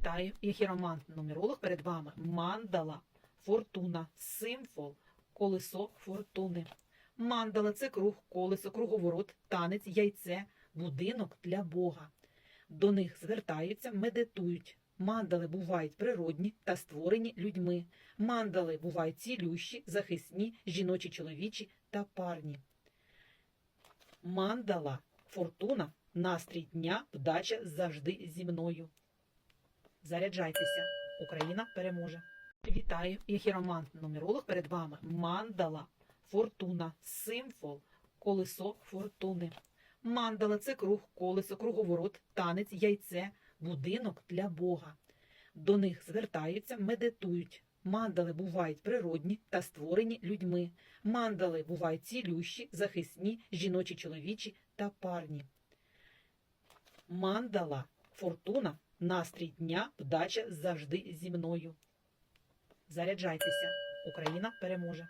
Вітаю! Я хіромант-нумеролог перед вами. Мандала, фортуна, символ, колесо фортуни. Мандала це круг, колесо, круговорот, танець, яйце, будинок для Бога. До них звертаються, медитують. Мандали бувають природні та створені людьми. Мандали бувають цілющі, захисні, жіночі, чоловічі та парні. Мандала, фортуна, настрій дня, вдача завжди зі мною. Заряджайтеся, Україна переможе. Вітаю, я хіромант-нумеролог перед вами. Мандала, фортуна, символ, колесо фортуни. Мандала це круг, колесо, круговорот, танець, яйце, будинок для Бога. До них звертаються, медитують. Мандали бувають природні та створені людьми. Мандали бувають цілющі, захисні, жіночі, чоловічі та парні. Мандала, фортуна, настрій дня, вдача завжди зі мною. Заряджайтеся, Україна переможе.